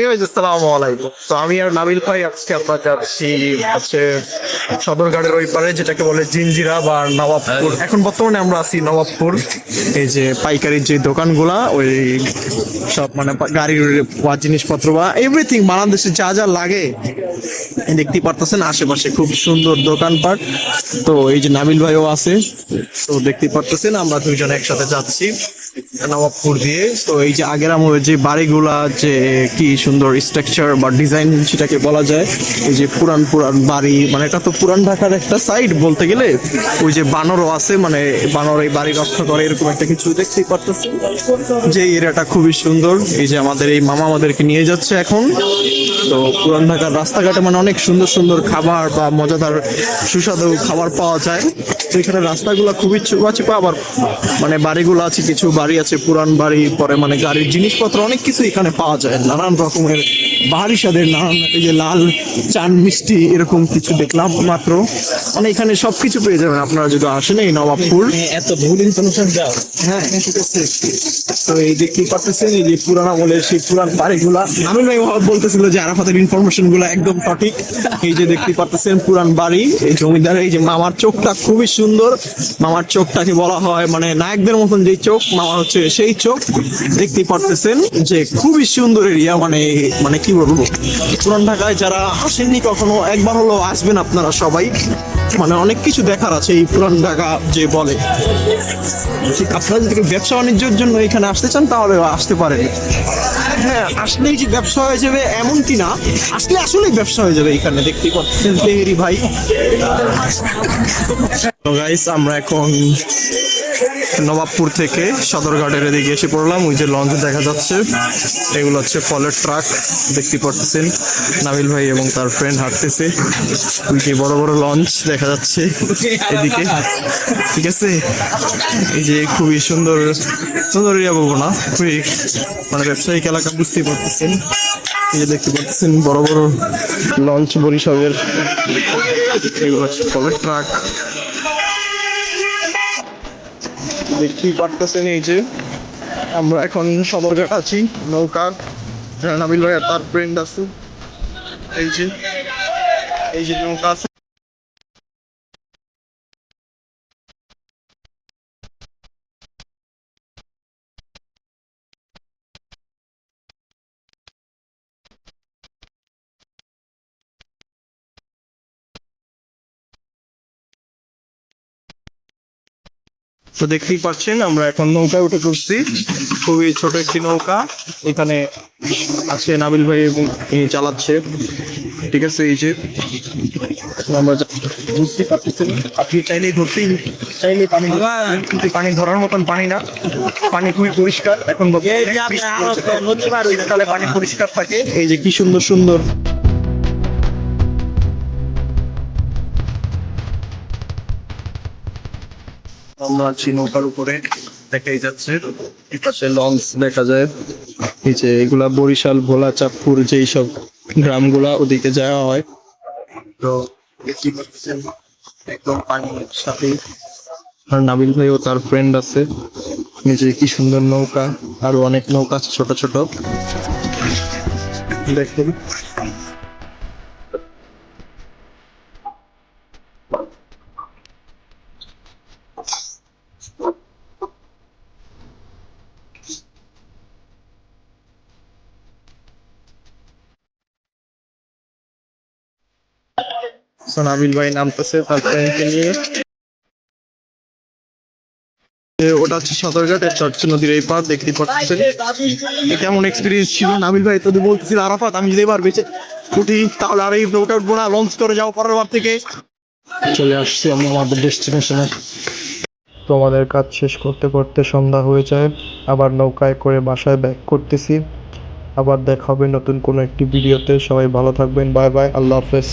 ঠিক আছে আসসালামু আলাইকুম। তো আমি আর নাবিল ভাই আজকে আপনার যাচ্ছি হচ্ছে সদরঘাটের ওই পারে যেটাকে বলে জিঞ্জিরা বা নবাবপুর। এখন বর্তমানে আমরা আছি নবাবপুর। এই যে পাইকারির যে দোকানগুলা ওই সব মানে গাড়ির জিনিসপত্র বা এভরিথিং বাংলাদেশে যা যা লাগে দেখতে পারতেছেন আশেপাশে খুব সুন্দর দোকানপাট। তো এই যে নাবিল ভাইও আছে তো দেখতে পারতেছেন আমরা দুইজন একসাথে যাচ্ছি। নবাবপুর দিয়ে। তো এই যে আগের আমলের যে বাড়িগুলা, যে কি সুন্দর স্ট্রাকচার বা ডিজাইন সেটাকে বলা যায়, এই যে পুরান পুরান বাড়ি মানে এটা তো পুরান ঢাকার একটা সাইড বলতে গেলে, ওই যে বানরও আছে মানে বানর এই বাড়ি রক্ষা করে, এরকম একটা কিছু দেখতেই পারতেছি। যে এরিয়াটা খুবই সুন্দর, এই যে আমাদের এই মামা আমাদেরকে নিয়ে যাচ্ছে এখন। তো পুরান ঢাকার রাস্তাঘাটে মানে অনেক সুন্দর সুন্দর খাবার বা মজাদার সুস্বাদু খাবার পাওয়া যায়। তো এখানে রাস্তাগুলো খুবই চুপা আবার মানে বাড়িগুলো আছে, কিছু বাড়ি আছে, পুরান বাড়ি, পরে মানে গাড়ির জিনিসপত্র, অনেক কিছু এখানে পাওয়া যায়, নানান রকমের বাহারি স্বাদের নানান এই যে লাল চান মিষ্টি এরকম কিছু দেখলাম মাত্র। মানে এখানে সবকিছু পেয়ে যাবেন আপনারা যদি আসেন এই নবাবপুর। এত ভুল ইনফরমেশন দাও। হ্যাঁ তো এই যে কি পারতেছেন এই যে পুরান আমলের সেই পুরান বাড়িগুলা। আমির ভাই বলতেছিল যে আরাফাতের ইনফরমেশনগুলো একদম সঠিক। এই যে দেখতে পারতেছেন পুরান বাড়ি এই জমিদার এই যে মামার চোখটা খুবই সুন্দর। মামার চোখটাকে বলা হয় মানে নায়কদের মতন যে চোখ মামা হচ্ছে সেই চোখ। দেখতেই পারতেছেন যে খুবই সুন্দর এরিয়া মানে মানে কি বলব? পুরান ঢাকায় যারা আসেননি কখনো, একবার হলো আসবেন আপনারা সবাই। মানে অনেক কিছু দেখার আছে এই পুরান ঢাকা যে বলে। আপনারা যদি ব্যবসা বাণিজ্যের জন্য এখানে আসতে চান, তাহলে আসতে পারেন। হ্যাঁ আসলেই যে ব্যবসা হয়ে যাবে এমন কি না, আসলে আসলেই ব্যবসা হয়ে যাবে এখানে, দেখতে পাচ্ছেন তেহেরি ভাই। গাইস আমরা এখন নবাবপুর থেকে সদরঘাটের এদিকে এসে পড়লাম। ওই যে লঞ্চ দেখা যাচ্ছে। এগুলো হচ্ছে ফলের ট্রাক দেখতে পাচ্ছেন নাবিল ভাই এবং তার ফ্রেন্ড হাঁটতেছে। ওই যে বড় বড় লঞ্চ দেখা যাচ্ছে এদিকে। ঠিক আছে? এই যে খুবই সুন্দর সুন্দর এরিয়া বলব না? খুবই মানে ব্যবসায়িক এলাকা, বুঝতেই পারতেছেন। এই যে দেখতে পাচ্ছেন বড় বড় লঞ্চ বরিশালের এগুলো হচ্ছে ফলের ট্রাক দেখতেই পারতেছেন এই যে। আমরা এখন সদরঘাট আছি, নৌকা আর তার ফ্রেন্ড আছে। এই যে এই যে নৌকা আছে। তো দেখতেই পাচ্ছেন আমরা এখন নৌকায় উঠে পড়ছি খুবই ছোট একটি নৌকা। এখানে আছে নাবিল ভাই এবং ইনি চালাচ্ছে। ঠিক আছে এই যে আমরা বুঝতেই পারতেছেন আপনি চাইলেই ধরতেই চাইলেই পানি কিন্তু পানি ধরার মতন পানি না। পানি খুবই পরিষ্কার। এখন তাহলে পানি পরিষ্কার থাকে। এই যে কি সুন্দর সুন্দর আমরা আছি নৌকার উপরে দেখাই যাচ্ছে। এপাশে লঞ্চ দেখা যায়। যে এগুলা বরিশাল ভোলা চাঁদপুর যেই সব গ্রামগুলা ওদিকে যাওয়া হয়। তো একদম পানির সাথে। আর নাবিল ভাই ও তার ফ্রেন্ড আছে। নিচে কি সুন্দর নৌকা, আরও অনেক নৌকা আছে ছোট ছোট। দেখুন। So, নাবিল ভাই নামতেছে তার ফ্রেন্ডকে নিয়ে। ওটা হচ্ছে সদরঘাট হচ্ছে নদীর এই পার দেখতে পাচ্ছেন কেমন এক্সপিরিয়েন্স ছিল? নাবিল ভাই তো বলতেছিল আরাফাত আমি যদি এবার বেঁচে উঠি তাহলে আর এই নৌকা উঠবো না লঞ্চ করে যাও পরের বার থেকে। চলে আসছি আমরা আমাদের ডেস্টিনেশনে তো আমাদের কাজ শেষ করতে করতে সন্ধ্যা হয়ে যায়। আবার নৌকায় করে বাসায় ব্যাক করতেছি। আবার দেখা হবে নতুন কোনো একটি ভিডিওতে সবাই ভালো থাকবেন। বাই বাই আল্লাহ হাফেজ।